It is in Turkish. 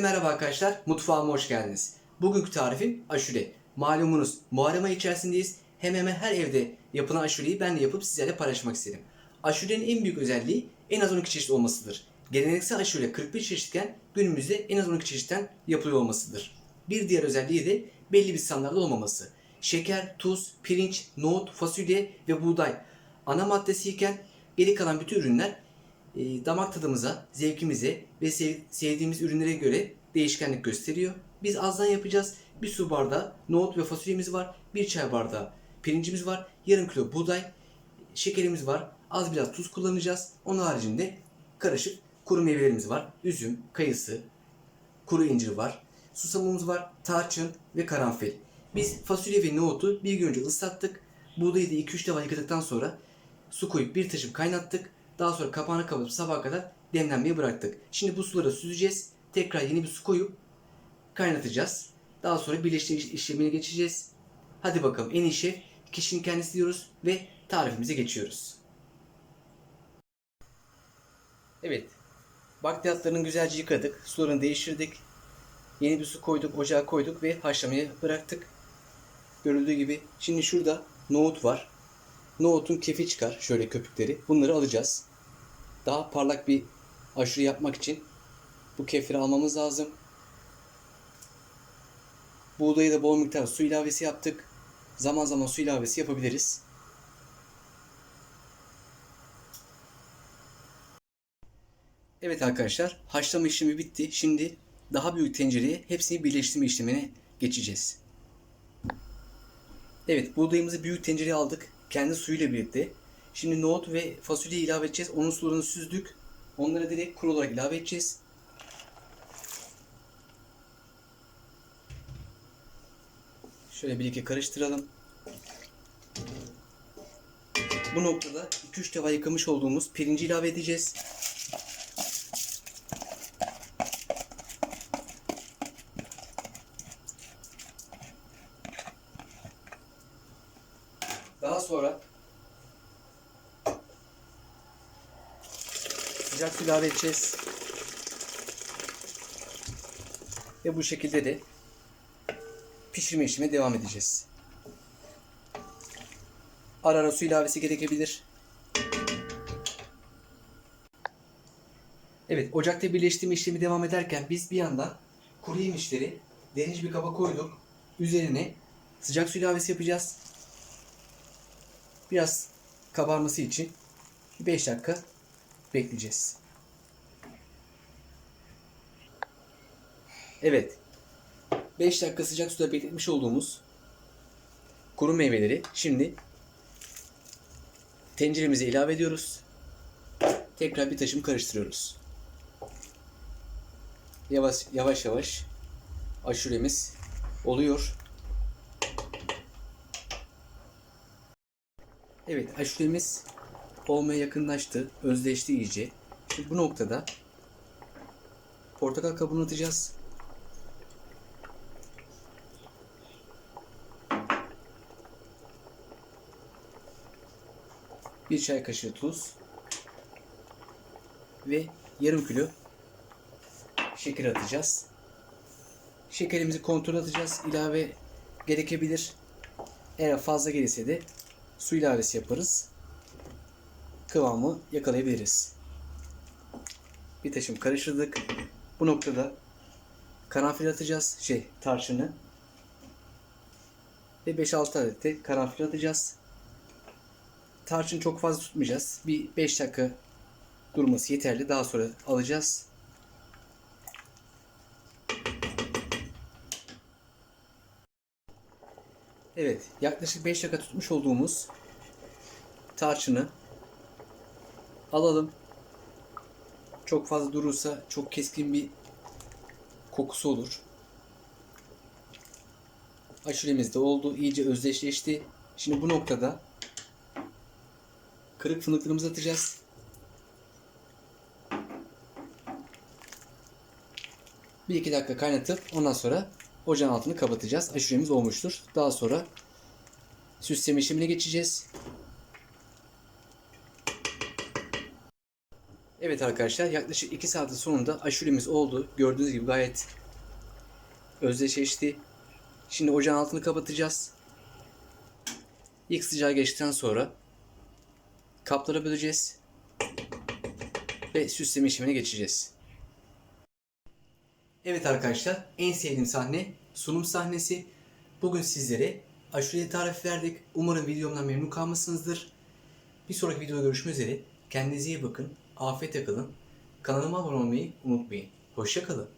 merhaba arkadaşlar, mutfağıma hoş geldiniz. Bugünkü tarifim aşure. Malumunuz Muharrem ayı içerisindeyiz. Hemen hemen her evde yapılan aşureyi ben de yapıp sizlerle paylaşmak istedim. Aşurenin en büyük özelliği en az 12 çeşit olmasıdır. Geleneksel aşure 41 çeşitken günümüzde en az 12 çeşitten yapılıyor olmasıdır. Bir diğer özelliği de belli bir standartta olmaması. Şeker, tuz, pirinç, nohut, fasulye ve buğday ana maddesiyken geri kalan bütün ürünler e, damak tadımıza, zevkimize ve sev- sevdiğimiz ürünlere göre değişkenlik gösteriyor. Biz azdan yapacağız. Bir su bardağı nohut ve fasulyemiz var. Bir çay bardağı pirincimiz var. Yarım kilo buğday, şekerimiz var. Az biraz tuz kullanacağız. Onun haricinde karışık kuru meyvelerimiz var. Üzüm, kayısı, kuru incir var. Susamımız var, tarçın ve karanfil. Biz fasulye ve nohutu bir gün önce ıslattık. Buğdayı da 2-3 defa yıkadıktan sonra su koyup bir taşım kaynattık. Daha sonra kapağını kapatıp sabaha kadar demlenmeye bıraktık. Şimdi bu suları süzeceğiz. Tekrar yeni bir su koyup kaynatacağız. Daha sonra birleştirme işlemine geçeceğiz. Hadi bakalım en iyi şef kişinin kendisi diyoruz ve tarifimize geçiyoruz. Evet. Bakliyatlarını güzelce yıkadık. Sularını değiştirdik. Yeni bir su koyduk, ocağa koyduk ve haşlamaya bıraktık. Görüldüğü gibi. Şimdi şurada nohut var. Nohutun kefi çıkar. Şöyle köpükleri. Bunları alacağız. Daha parlak bir aşure yapmak için bu kefiri almamız lazım. Buğdayı da bol miktar su ilavesi yaptık. Zaman zaman su ilavesi yapabiliriz. Evet arkadaşlar haşlama işlemi bitti. Şimdi daha büyük tencereye hepsini birleştirme işlemine geçeceğiz. Evet buğdayımızı büyük tencereye aldık. Kendi suyuyla birlikte. Şimdi nohut ve fasulye ilave edeceğiz. Onun sularını süzdük. Onları direkt kuru olarak ilave edeceğiz. Şöyle bir iki karıştıralım. Bu noktada 2-3 defa yıkamış olduğumuz pirinci ilave edeceğiz. Daha sonra sıcak su ilave edeceğiz. Ve bu şekilde de pişirme işlemine devam edeceğiz. Ara ara su ilavesi gerekebilir. Evet, ocakta birleştirme işlemi devam ederken biz bir yandan kuru yemişleri derince bir kaba koyduk. Üzerine sıcak su ilavesi yapacağız. Biraz kabarması için 5 dakika bekleyeceğiz. Evet. 5 dakika sıcak suda bekletmiş olduğumuz kuru meyveleri şimdi tenceremize ilave ediyoruz. Tekrar bir taşım karıştırıyoruz. Yavaş yavaş yavaş aşuremiz oluyor. Evet aşuremiz olmaya yakınlaştı. Özleşti iyice. Şimdi bu noktada portakal kabuğunu atacağız. Bir çay kaşığı tuz ve yarım kilo şeker atacağız. Şekerimizi kontrol atacağız. İlave gerekebilir. Eğer fazla gelirse de su ilavesi yaparız. Kıvamı yakalayabiliriz. Bir taşım karıştırdık. Bu noktada karanfil atacağız. Şey tarçını. Ve 5-6 adet de karanfil atacağız. Tarçın çok fazla tutmayacağız. Bir 5 dakika durması yeterli. Daha sonra alacağız. Evet, yaklaşık 5 dakika tutmuş olduğumuz tarçını alalım. Çok fazla durursa çok keskin bir kokusu olur. Aşuremiz de oldu. iyice özdeşleşti. Şimdi bu noktada kırık fındıklarımızı atacağız. Bir iki dakika kaynatıp ondan sonra ocağın altını kapatacağız. Aşuremiz olmuştur. Daha sonra süsleme işlemine geçeceğiz. Evet arkadaşlar yaklaşık 2 saatin sonunda aşuremiz oldu. Gördüğünüz gibi gayet özdeşleşti. Şimdi ocağın altını kapatacağız. İlk sıcağı geçtikten sonra kaplara böleceğiz ve süsleme işlemine geçeceğiz. Evet arkadaşlar en sevdiğim sahne sunum sahnesi. Bugün sizlere aşure tarifi verdik. Umarım videomdan memnun kalmışsınızdır. Bir sonraki videoda görüşmek üzere. Kendinize iyi bakın. Afiyetle kalın. Kanalıma abone olmayı unutmayın. Hoşçakalın.